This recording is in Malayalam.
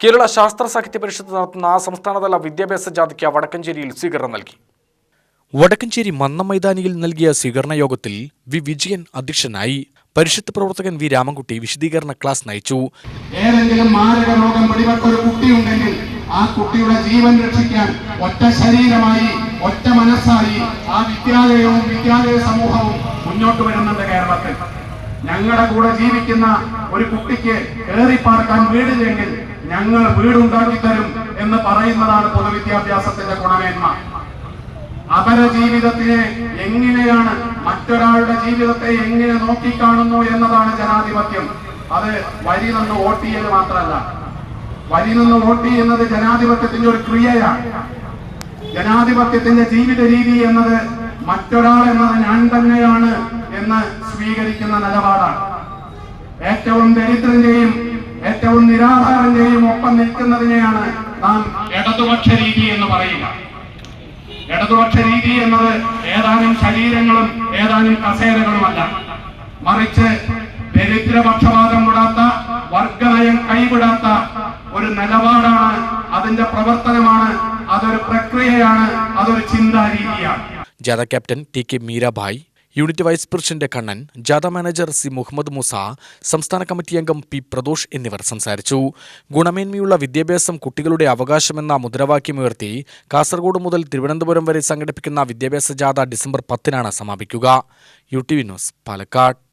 കേരള ശാസ്ത്ര സാഹിത്യ പരിഷത്ത് നടത്തുന്ന സംസ്ഥാനതല വിദ്യാഭ്യാസ ജാഥയ്ക്ക് വടക്കഞ്ചേരിയിൽ സ്വീകരണം നൽകി. വടക്കഞ്ചേരി മന്ന മൈതാനിയിൽ നൽകിയ സ്വീകരണ യോഗത്തിൽ വി വിജയൻ അധ്യക്ഷനായി പരിഷത്ത് പ്രവർത്തകൻ വി രാമൻകുട്ടി വിശദീകരണ ക്ലാസ് നയിച്ചു. ഏതെങ്കിലും മാരക രോഗം പിടിപെട്ട ഒരു കുട്ടിയുണ്ടെങ്കിൽ ആ കുട്ടിയുടെ ജീവൻ രക്ഷിക്കാൻ ഒറ്റ ശരീരമായി ഒറ്റ മനസ്സായി ആ വിദ്യാലയവും വിദ്യാലയ സമൂഹവും മുന്നോട്ട് വരുന്നുണ്ട് കേരളത്തിൽ. ഞങ്ങളുടെ കൂടെ ജീവിക്കുന്ന ഒരു കുട്ടിക്ക് പാർക്കാൻ വീടില്ലെങ്കിൽ ഞങ്ങൾ വീടുണ്ടാക്കി തരും എന്ന് പറയുന്നതാണ് പൊതുവിദ്യാഭ്യാസത്തിന്റെ ഗുണമേന്മ. അപര ജീവിതത്തിനെ എങ്ങനെയാണ് മറ്റൊരാളുടെ ജീവിതത്തെ എങ്ങനെ നോക്കിക്കാണുന്നു എന്നതാണ് ജനാധിപത്യം. അത് വരി നിന്ന് വോട്ട് ചെയ്യൽ മാത്രമല്ല. വരി നിന്ന് വോട്ട് ചെയ്യുന്നത് ജനാധിപത്യത്തിന്റെ ഒരു ക്രിയയാണ്. ജനാധിപത്യത്തിന്റെ ജീവിത രീതി എന്നത് മറ്റൊരാൾ എന്നത് ഞാൻ തന്നെയാണ് എന്ന് സ്വീകരിക്കുന്ന നിലപാടാണ്. ഏറ്റവും ദരിദ്രന്റെയും ഏറ്റവും നിരാധാരന്റെയും ഒപ്പം നിൽക്കുന്നതിനെയാണ് നാം ഇടതുപക്ഷ രീതി എന്ന് പറയുക. ഇടതുപക്ഷ രീതി എന്നത് ഏതാനും ശരീരങ്ങളും ഏതാനും കസേരകളുമല്ല. മറിച്ച് ദരിദ്രപക്ഷപാതം വിടാത്ത വർഗനയം കൈവിടാത്ത ഒരു നിലപാടാണ് അതിന്റെ പ്രവർത്തനമാണ് അതൊരു പ്രക്രിയയാണ് അതൊരു ചിന്താ രീതിയാണ് ജാഥ captain T K Meerabai unit vice president Kannan ജാഥ മാനേജർ സി മുഹമ്മദ് മൂസ സംസ്ഥാന കമ്മിറ്റി അംഗം പി പ്രദോഷ് എന്നിവർ സംസാരിച്ചു. ഗുണമേന്മയുള്ള വിദ്യാഭ്യാസം കുട്ടികളുടെ അവകാശമെന്ന മുദ്രാവാക്യമുയർത്തി കാസർഗോഡ് മുതൽ തിരുവനന്തപുരം വരെ സംഘടിപ്പിക്കുന്ന വിദ്യാഭ്യാസ ജാഥ ഡിസംബർ പത്തിനാണ് സമാപിക്കുക. U T V news Palakkad.